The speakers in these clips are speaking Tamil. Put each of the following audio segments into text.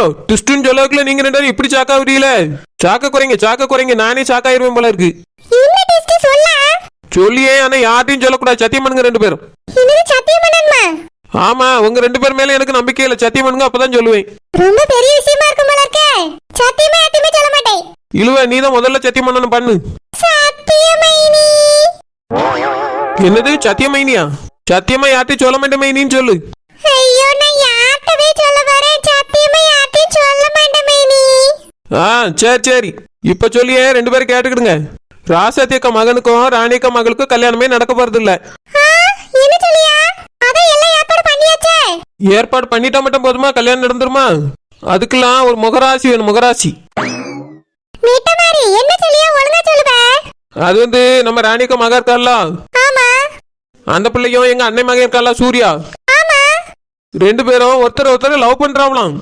ஐயோ ட்விஸ்ட்னு சொல்லக்குள்ள நீங்க ரெண்டு பேரும் இப்படி சாக்கா விடீல சாக்க குறைங்க சாக்க குறைங்க. நானே சாக்காயிருவேன் போல இருக்கு. சொல்லியே ஆனா யார்ட்டையும் சொல்லக்கூடாது. சத்தியம் பண்ணுங்க ரெண்டு பேரும். ஆமா உங்க ரெண்டு பேர் மேல எனக்கு நம்பிக்கை இல்ல. சத்தியம் பண்ணுங்க அப்பதான் சொல்லுவேன். ரொம்ப பெரிய விஷயமா இருக்கும் போல இருக்கே. சத்தியமா யார்ட்டுமே சொல்ல மாட்டேன். இழுவ நீ தான் முதல்ல சத்தியம் பண்ணணும் பண்ணு. சத்தியமைனி. என்னது சத்தியமைனியா? சத்தியமா யார்ட்டையும் சொல்ல மாட்டேன் மைனின்னு சொல்லு. ஐயோ நான் ஆ சரி சரி. இப்ப சொல்லியே ரெண்டு பேரும் கேட்டுக்கிடுங்க. ராசாத்தி அக்கா மகனுக்கும் ராணி அக்கா மகளுக்கும் கல்யாணமே நடக்க போறது இல்ல ஏற்பாடு பண்ணிட்டா மட்டும் போதுமா? கல்யாணம் நடந்துருமா? அதுக்கெல்லாம் ஒரு முகராசி வேணும் முகராசி. அது வந்து நம்ம ராணி அக்கா மகன் இருக்கால அந்த பிள்ளையும் எங்க அண்ணன் மகன் இருக்கால சூர்யா. ரெண்டு பேரும் ஒருத்தர் ஒருத்தர் லவ் பண்றாங்களாம்.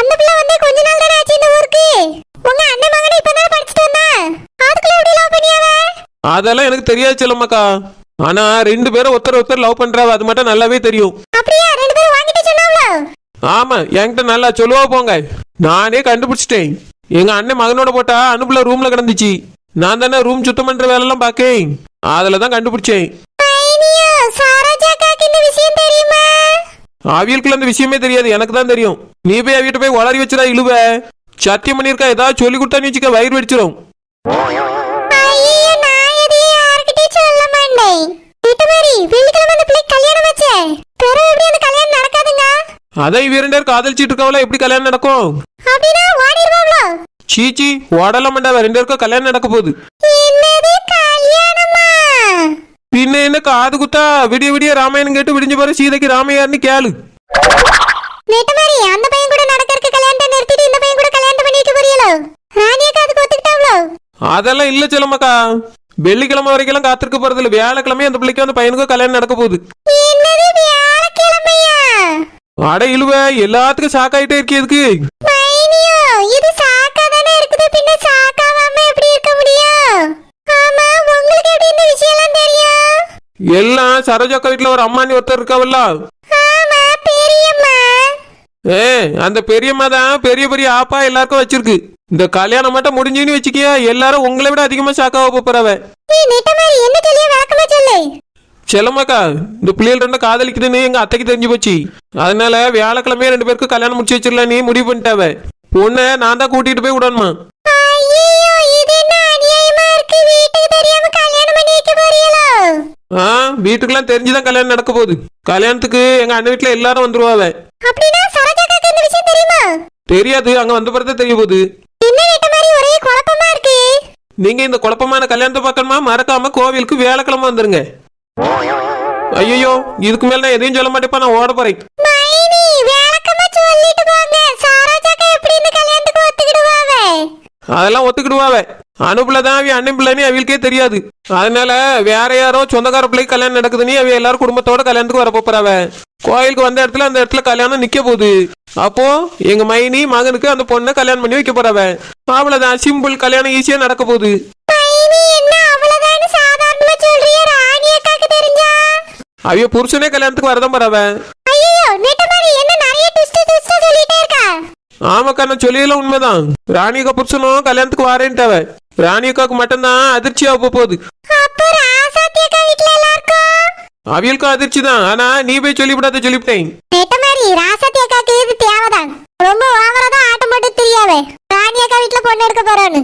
அந்த பிள்ளை வந்து கொஞ்ச நாள் தானே ஆச்சு இந்த ஊருக்கு? உங்க அண்ணன் மகனை இப்பதான் படிச்சுட்டு வந்தா? அதுக்குள்ள எப்படி லவ் பண்ணியாவ அதெல்லாம் எனக்கு தெரியாது செல்லம்மாக்கா. ஆனா ரெண்டு பேரும் ஒருத்தர் ஒருத்தர் லவ் பண்றாவ அது மட்டும் நல்லாவே தெரியும். அப்படியா? ரெண்டு பேரும் வாங்கிட்டு சொன்னாவளோ? ஆமா என்கிட்ட நல்லா சொல்லுவா போங்க. நானே கண்டுபிடிச்சிட்டேன். எங்க அண்ணன் மகனோட போட்டா அனுப்புல ரூம்ல கிடந்துச்சு. நான் தானே ரூம் சுத்தம் பண்ற வேலையெல்லாம் பார்க்கேன். அதுல தான் கண்டுபிடிச்சேன் ஐனியோ சரோஜாக்காக்கு இந்த விஷயம் தெரியுமா அவியலுக்குள்ள அந்த விஷயமே தெரியாது. எனக்கு தான் தெரியும். நீ போய் அவியிட்ட போய் உளறி வச்சுடா இழுவ. சத்தியம் பண்ணியிருக்கா ஏதாவது சொல்லி கொடுத்தான்னு வச்சுக்க வயிறு இவ ரெண்டு பேரும் காதலிச்சிட்டு இருக்கவள எப்படி கல்யாணம் நடக்கும்? சீச்சி ஓடலாம் ரெண்டு பேருக்கும் கல்யாணம் நடக்க போகுது. பின்ன என்ன காது குத்தா விடிய விடிய ராமாயணம் கேட்டு விடிஞ்ச பிறகு சீதைக்கு ராமையார்னு கேளு. நெட்ட மாதிரி அந்த பையன் கூட நடக்கறதுக்கு கல்யாணத்தை நிறுத்திட்டு இந்த பையன் கூட கல்யாணம் பண்ணி வைக்க போறீங்களோ ராணியக்கா அதுக்கு ஒத்துக்கிட்டாவளோ? அதெல்லாம் இல்ல செல்லம்மாக்கா. வெள்ளிக்கிழமை வரைக்கும் காத்திருக்க போறது இல்ல வியாழக்கிழமை அந்த பிள்ளைக்கு அந்த பையனுக்கும் கல்யாணம் நடக்க போகுது. அட இழுவ எல்லாத்துக்கும் ஷாக் ஆயிட்டே இருக்கு மைனியோ இது சாக்கா தானே இருக்குது. பின்ன எல்லாம் சரோஜாக்கா வீட்டுல ஒரு அம்மானி ஒருத்தர் இருக்காவல்ல? ஏ அந்த பெரியம்மா தான் பெரிய பெரிய ஆப்பா எல்லாருக்கும் வச்சிருக்கு. இந்த கல்யாணம் மட்டும் முடிஞ்சுன்னு வச்சுக்கியா எல்லாரும் உங்களை விட அதிகமா ஷாக்காக போறவ. நீ நெட்ட மாதிரி என்ன சொல்லிய விளக்கமா சொல்லு. செல்லம்மாக்கா இந்த பிள்ளைகள் ரெண்டும் காதலிக்குதுன்னு எங்க அத்தைக்கு தெரிஞ்சு போச்சு. அதனால வியாழக்கிழமையே ரெண்டு பேருக்கு கல்யாணம் முடிச்சு வச்சிடலாம் நீ முடிவு பண்ணிட்டாவ. பொண்ணை நான் தான் கூட்டிட்டு போய் விடணுமா? ஆ வீட்டுக்கெல்லாம் தெரிஞ்சுதான் கல்யாணம் நடக்க போகுது. கல்யாணத்துக்கு எங்க அண்ணன் வீட்டுல எல்லாரும் வந்துருவாவ அப்படின்னா சரோஜாக்காக்கு இந்த விஷயம் தெரியுமா? தெரியாது அங்க வந்த பிறகு தெரிய போகுது. என்ன நெட்ட மாதிரி ஒரே குழப்பமா இருக்கு. நீங்க இந்த குழப்பமான கல்யாணத்தை பார்க்கணுமா? மறக்காம கோவிலுக்கு வியாழக்கிழமை வந்துருங்க. ஐயோ இதுக்கு மேல நான் எதையும் சொல்ல மாட்டேப்பா நான் ஓட போறேன். அதெல்லாம் ஒத்துக்கிடுவாவ அனுப்புல தான் அவ அண்ணன் பிள்ளைன்னு அவளுக்கே தெரியாது. அதனால வேற யாரோ சொந்தக்கார பிள்ளைக்கு கல்யாணம் நடக்குதுன்னு அவ எல்லாரும் குடும்பத்தோட கல்யாணத்துக்கு வர போறாவ கோயிலுக்கு வந்த இடத்துல அந்த இடத்துல கல்யாணம் நிக்க போகுது. அப்போ எங்க மைனி மகனுக்கு அந்த பொண்ணை கல்யாணம் பண்ணி வைக்க போறவ அவ்வளவுதான் சிம்பிள் கல்யாணம் ஈஸியா நடக்க போகுது. அவிய புருஷனே கல்யாணத்துக்கு வரதான் போறவ ஐயோ நெட்ட மாதிரி என்ன நிறைய ட்விஸ்ட் ட்விஸ்ட் சொல்லிட்டே இருக்கா? ஆமாக்கா நான் சொல்லியெல்லாம் உண்மைதான். ராணியக்கா புருஷனும் கல்யாணத்துக்கு வரேன்ட்டாவ ராணியக்காக்கு மட்டும்தான் அதிர்ச்சியா போக போகுது. அவியலுக்கும் அதிர்ச்சி தான் ஆனா நீ போய் சொல்லிவிடாத சொல்லிவிட்டேன். நெட்ட மாதிரி ராசாத்தி அக்காக்கு இது தேவைதான்? ரொம்ப ஓவரா தான் ஆட்டம் போட்டு தெரியாவே. ராணி அக்கா வீட்ல பொண்ணு எடுக்க போறோன்னு.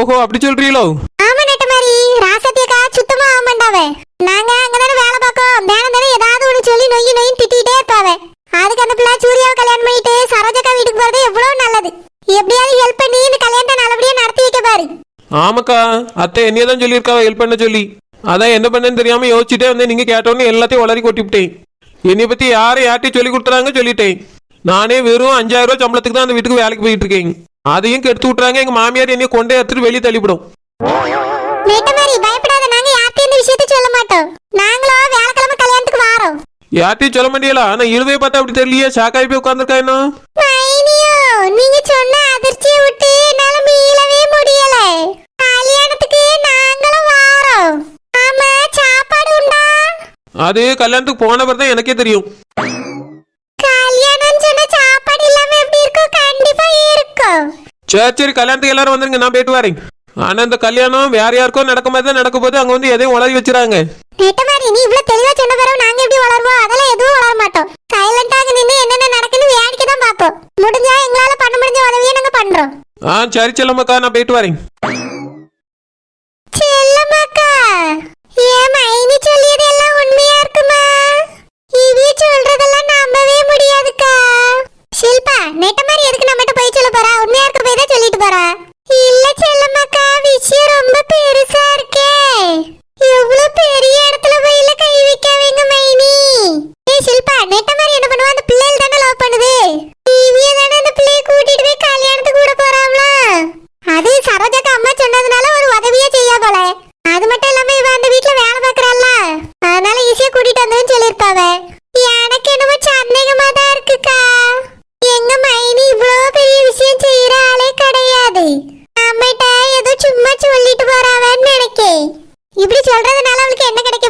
ஓஹோ அப்படி சொல்றீங்களோ? ஆமா நெட்டமாரி ராசத்தியக்கா சுத்தமா ஆக மாட்டாவ. நாங்க அங்கதானே வேலை பார்க்கோம் தினம் தினம் ஏதாவது ஒன்று சொல்லி நொய் நொய் திட்டிகிட்டே இருப்பாவ. அதுக்கு அந்த பிள்ளை சூர்யாவை கல்யாணம் பண்ணிட்டு சரோஜக்கா வீட்டுக்கு போறது எவ்வளவு நல்லது. எப்படியாவது ஹெல்ப் பண்ணி இந்த கல்யாணத்தை நல்லபடியா நடத்தி வைக்க பாரு. ஆமாக்கா அத்தை என்னையே தான் சொல்லியிருக்காவ ஹெல்ப் பண்ண சொல்லி. அதான் என்ன பண்ணேன்னு தெரியாம யோசிச்சுட்டே வந்து நீங்க கேட்டோன்னு எல்லாத்தையும் வளரி கொட்டிவிட்டேன். என்னை பத்தி யாரும் யார்ட்டையும் சொல்லி கொடுத்துறாங்க சொல்லிட்டேன். நானே வெறும் அஞ்சாயிரம் ரூபாய் சம்பளத்துக்கு தான் அந்த வீட்டுக்கு வேலைக்கு போயிட்டு இருக்கேன். அதையும் கெடுத்து விட்டுறாங்க. எங்க மாமியார் என்னைய கொண்டே எடுத்துட்டு வெளியே தள்ளிவிடும். நெட்டமாரி பயப்படாத. சொல்ல மாட்டோம். நாங்களோ வியாழக்கிழமை கல்யாணத்துக்கு யார்கிட்டயும் சொல்ல மாட்டீங்களா? ஆனா இழுவை பார்த்தா அப்படி தெரியலையே. சாக்காய் போய் உட்கார்ந்துருக்கா அது கல்யாணத்துக்கு போன தான் எனக்கே தெரியும். சரி சரி கல்யாணத்துக்கு எல்லாரும் வந்துருங்க நான் போயிட்டு வரேன் ஆனா இந்த கல்யாணம் வேற யாருக்கோ நடக்க மாதிரி தான் நடக்க போது அங்க வந்து எதையும் உளறி வச்சிருக்காங்க நெட்டமாரி நீ இவ்வளவு தெளிவா சொன்ன பிறகு நாங்க எப்படி வளருவோம் அதெல்லாம் எதுவும் வளர மாட்டோம் சைலண்டாக நின்னு என்னென்ன நடக்குன்னு வேடிக்கை தான் பார்ப்போம் முடிஞ்சா எங்களால பண்ண முடிஞ்ச உதவியை நாங்க பண்றோம் ஆ சரி செல்லம்மாக்கா நான் போயிட்டு வரேன் செல்லம்மாக்கா ஏன் மைனி சொல்லியது எல்லாம் உண்மையா இருக்குமா இவி சொல்றதெல்லாம் நம்பவே முடியாதுக்கா ஷில்பா நெட்டமாரி எதுக்கு போய் தான் சொல்லிட்டு போறா இல்ல செல்லம்மா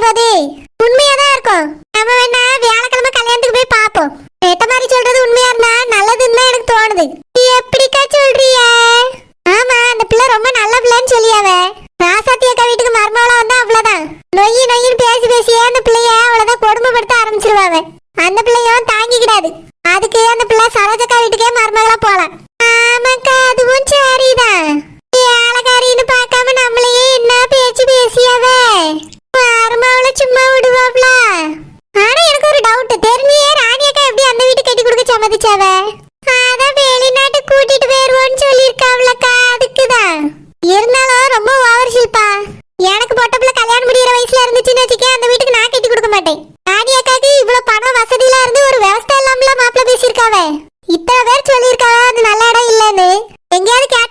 Nó. Get cat.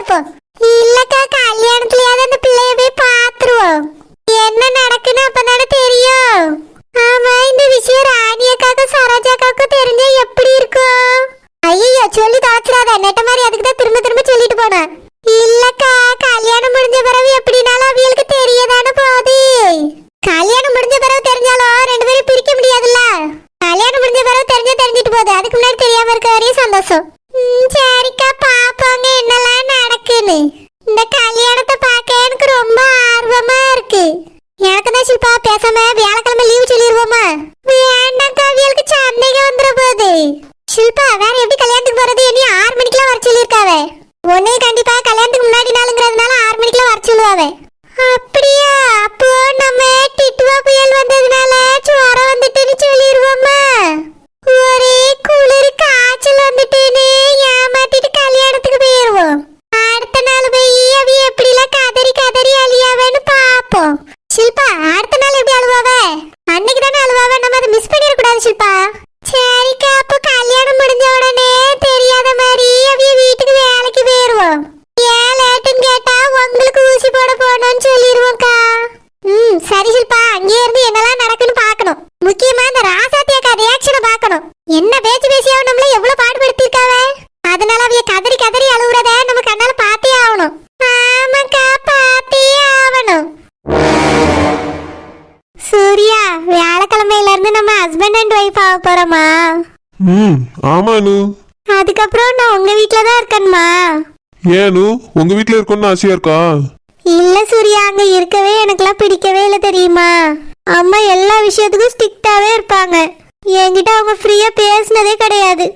அப்போ இல்லக்கா கல்யாணத்துலயாவது அந்த பிள்ளைய போய் பாத்துருவோம் என்ன நடக்குன்னு அப்பதானே தெரியும் ஆமா ஏனு? உங்க வீட்ல இருக்கணும்னு ஆசையா இருக்கா? இல்ல சூர்யா அங்க இருக்கவே எனக்குலாம் பிடிக்கவே இல்லை தெரியுமா? அம்மா எல்லா விஷயத்துக்கும் ஸ்ட்ரிக்டாவே இருப்பாங்க. என்கிட்ட அவங்க ஃப்ரீயா பேசுனதே கிடையாது.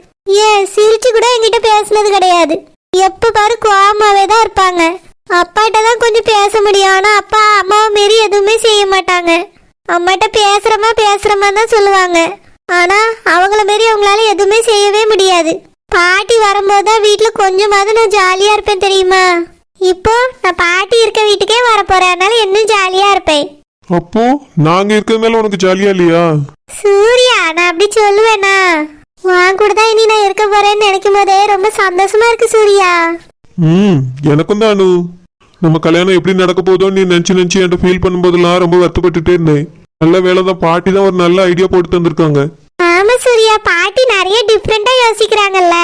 ஏன் சிரிச்சு கூட என்கிட்ட பேசுனது கிடையாது. எப்ப பாரு கோமாவே தான் இருப்பாங்க. அப்பாட்ட தான் கொஞ்சம் பேச முடியும். ஆனா அப்பா அம்மாவை மாரி எதுவுமே செய்ய மாட்டாங்க. அம்மாட்ட பேசுறமா பேசுறமா தான் சொல்லுவாங்க. ஆனா அவங்கள மாரி அவங்களால எதுவுமே செய்யவே முடியாது. பாட்டி வரும்போது தான் வீட்டுல கொஞ்சமாவது நான் ஜாலியா இருப்பேன் தெரியுமா? இப்போ நான் பாட்டி இருக்க வீட்டுக்கே வர போறேன் அதனால இன்னும் ஜாலியா இருப்பேன். அப்போ நாங்க இருக்கிறதுனால உனக்கு ஜாலியா இல்லையா? சூர்யா நான் அப்படி சொல்லுவேனா? வான் கூட தான் இனி நான் இருக்க போறேன்னு நினைக்கும் போதே ரொம்ப சந்தோஷமா இருக்கு சூர்யா. ம் எனக்கும் தான் அனு. நம்ம கல்யாணம் எப்படி நடக்க போதோன்னு நீ நினைச்சு நினைச்சு என்கிட்ட ஃபீல் பண்ணும்போதெல்லாம் ரொம்ப வருத்தப்பட்டுட்டே இருந்தேன். நல்ல வேலை தான் பாட்டி தான் ஒரு நல்ல ஐடியா போட்டு தந்திருக்காங்க. ஆமா சூர்யா பாட்டி நிறைய டிஃப்ரெண்டா யோசிக்கிறாங்கல்ல.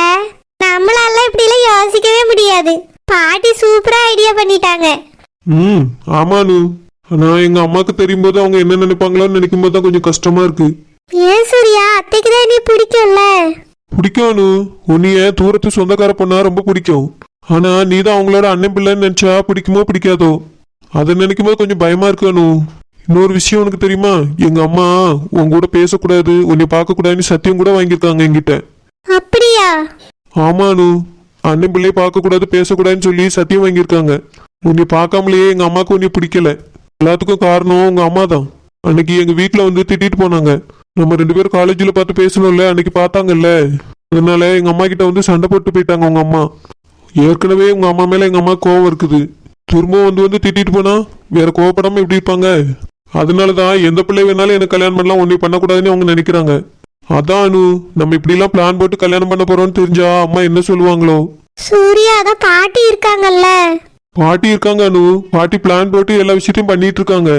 நம்மளால இப்படி எல்லாம் யோசிக்கவே முடியாது. பாட்டி சூப்பரா ஐடியா பண்ணிட்டாங்க. ம் ஆமா அனு. ஆனா எங்க அம்மாக்கு தெரியும் போது அவங்க என்ன நினைப்பாங்களோன்னு நினைக்கும் போது தான் கொஞ்சம் கஷ்டமா இருக்கு. ஏன் சூர்யா? அத்தைக்கு தான் நீ பிடிக்கும்ல. பிடிக்கும் அனு. உன்னைய தூரத்து சொந்தக்கார பொண்ணா ரொம்ப பிடிக்கும். ஆனா நீ தான் அவங்களோட அண்ணன் பிள்ளைன்னு நினைச்சா பிடிக்குமோ பிடிக்காதோ? அதை நினைக்கும் போது கொஞ்சம் பயமா இருக்கு அனு. இன்னொரு விஷயம் உனக்கு தெரியுமா? எங்க அம்மா உன் கூட பேசக்கூடாது உன்னை பார்க்க கூடாதுன்னு சத்தியம் கூட வாங்கியிருக்காங்க என்கிட்ட. அப்படியா? ஆமா அனு. அண்ணன் பிள்ளைய பார்க்க கூடாது பேசக்கூடாதுன்னு சொல்லி சத்தியம் வாங்கியிருக்காங்க. உன்னை பார்க்காமலேயே எங்க அம்மாவுக்கு உன்னை பிடிக்கல. எல்லாத்துக்கும் காரணம் உங்க அம்மா தான். அன்னைக்கு எங்க வீட்ல வந்து திட்டிட்டு போனாங்க. நம்ம ரெண்டு பேரும் காலேஜ்ல பார்த்து பேசணும்ல அன்னைக்கு பார்த்தாங்கல்ல. அதனால எங்க அம்மா கிட்ட வந்து சண்டை போட்டு போயிட்டாங்க உங்க அம்மா. ஏற்கனவே உங்க அம்மா மேல எங்க அம்மா கோவம் இருக்குது. திரும்பவும் வந்து வந்து திட்டிட்டு போனா வேற கோவப்படாம எப்படி இருப்பாங்க? அதனாலதான் எந்த பிள்ளை வேணாலும் எனக்கு கல்யாணம் பண்ணலாம் ஒன்றை பண்ணக்கூடாதுன்னு அவங்க நினைக்கிறாங்க. அதான் அனு நம்ம இப்படிலாம் பிளான் போட்டு கல்யாணம் பண்ண போறோம்னு தெரிஞ்சா அம்மா என்ன சொல்லுவாங்களோ? சூர்யா அதான் பாட்டி இருக்காங்கல்ல. பாட்டி இருக்காங்க அனு. பாட்டி பிளான் போட்டு எல்லா விஷயத்தையும் பண்ணிட்டு இருக்காங்க.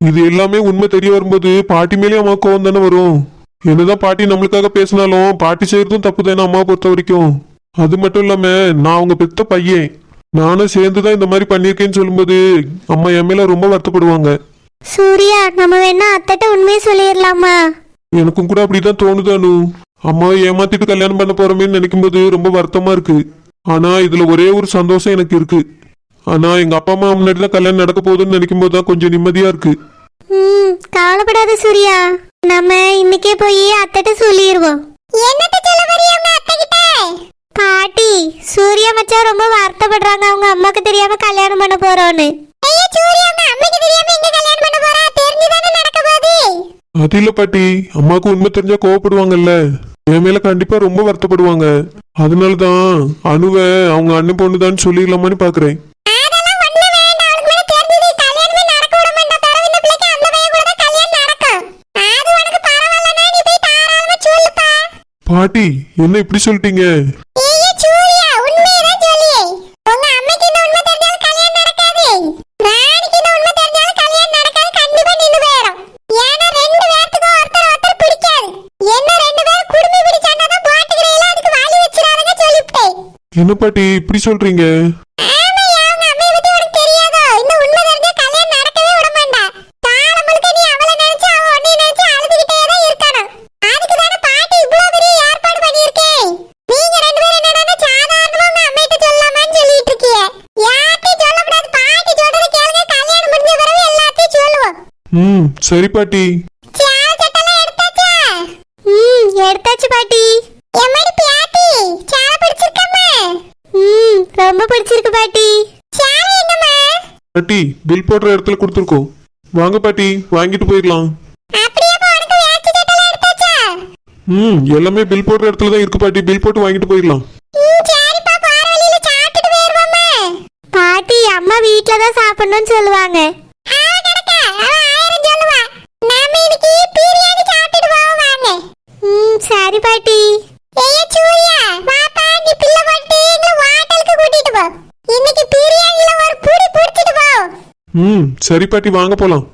இது எல்லாமே உண்மை தெரிய வரும்போது பாட்டி மேலேயும் அம்மா கோவம் தானே வரும். என்னதான் பாட்டி நம்மளுக்காக பேசினாலும் பாட்டி செய்யறதும் தப்பு தானே அம்மா பொறுத்த வரைக்கும். அது மட்டும் இல்லாம நான் அவங்க பெத்த பையன். நானும் சேர்ந்து தான் இந்த மாதிரி பண்ணியிருக்கேன்னு சொல்லும்போது அம்மா என் மேல ரொம்ப வருத்தப்படுவாங்க. சூர்யா நம்ம வேணா அத்தைட்ட உண்மையை சொல்லிடலாமா? எனக்கும் கூட அப்படிதான் தோணுது அனு. அம்மாவை ஏமாத்திட்டு கல்யாணம் பண்ண போறோமேன்னு நினைக்கும் போது ரொம்ப வருத்தமா இருக்கு. ஆனா இதுல ஒரே ஒரு சந்தோஷம் எனக்கு இருக்கு. ஆனா எங்க அப்பா அம்மா முன்னாடி தான் கல்யாணம் நடக்க போகுதுன்னு நினைக்கும் போது தான் கொஞ்சம் நிம்மதியா இருக்கு. ம் கவலைப்படாத சூர்யா. நம்ம இன்னைக்கே போய் அத்தைட்ட சொல்லிடுவோம். என்னத்த சொல்ல பாட்டி சூர்யா மச்சான் ரொம்ப வருத்தப்படுறாங்க. அவங்க அம்மாக்கு தெரியாம கல்யாணம் பண்ண போறோம்னு ஐயா சூர்யா அவங்க அம்மாக்கு தெரியாம எங்க கல்யாணம் பண்ண போறா தெரிஞ்சுதானே நடக்க போகுது அது இல்ல பாட்டி அம்மாவுக்கு உண்மை தெரிஞ்சா கோவப்படுவாங்கல்ல? என் மேல கண்டிப்பா ரொம்ப வருத்தப்படுவாங்க. அதனாலதான் அணுவை அவங்க அண்ணன் பொண்ணுதான்னு சொல்லிடலாமான்னு பாக்குறேன். அதெல்லாம் ஒண்ணு வேண்டாம். அவளுக்கு மேல தெரிஞ்சது கல்யாணமே நடக்க விட மாட்டா தர இந்த பிள்ளைக்கு அந்த பையன் கூட தான் கல்யாணம் நடக்கும் அது உனக்கு பரவாயில்லனா நீ போய் தாராளமா சொல்லுப்பா பாட்டி என்ன இப்படி சொல்லிட்டீங்க ஏய் சூர்யா உண்மையதான் சொல்லியே உங்க அம்மைக்கு இந்த உண்மை தெரிஞ்சாலும் கல்யாணம் நடக்காது ராணிக்கு இந்த உண்மை தெரிஞ்சாலும் கல்யாணம் நடக்காது கண்டிப்பா நின்னு போயிடும் ஏன்னா ரெண்டு பேர்த்துக்கும் ஒருத்தர் ஒருத்தர் பிடிக்காது என்ன ரெண்டு பேரும் குடுமி பிடிச்சாதான் பாட்டுக்கிறீங்களா அதுக்கு வாலி வச்சிடாதங்க சொல்லிவிட்டேன் என்ன பாட்டி இப்படி சொல்றீங்க ஆமையா அவங்க அம்மைய பத்தி உனக்கு தெரியாதோ இந்த உண்மை தெரிஞ்சா கல்யாணம் நடக்கவே விட மாட்டா காலம் முழுக்க நீ அவளை நினைச்சு அவ உன்னை நினைச்சு அழுதுகிட்டே தான் இருக்கணும் அதுக்கு தானே பாட்டி இவ்வளவு பெரிய ஏற்பாடு பண்ணியிருக்கேன் நீங்க ரெண்டு பேரும் என்னன்னா சாதாரணமா உங்க அம்மையிட்ட சொல்லலாமான்னு சொல்லிட்டு இருக்கீங்க யார்ட்டையும் சொல்லக்கூடாது பாட்டி சொல்றதை கேளுங்க கல்யாணம் முடிஞ்ச பிறகு எல்லாத்தையும் சொல்லுவோம். ம் சரி பாட்டி. பாட்டி பில் போடுற இடத்துல கொடுத்துருக்கோம். வாங்க பாட்டி வாங்கிட்டு போயிடலாம். ம் எல்லாமே பில் போடுற இடத்துல தான் இருக்கு பாட்டி. பில் போட்டு வாங்கிட்டு போயிடலாம். பாட்டி அம்மா வீட்ல தான் சாப்பிடணும்னு சொல்லுவாங்க. ம் சரி பாட்டி ஏய் சூர்யா வாப்பா நீ பிள்ளை போட்டு எங்களை ஹோட்டலுக்கு கூட்டிட்டு போ இன்னைக்கு பிரியாணில ஒரு புடி புடிச்சிட்டு போ ம் சரி பாட்டி வாங்க போகலாம்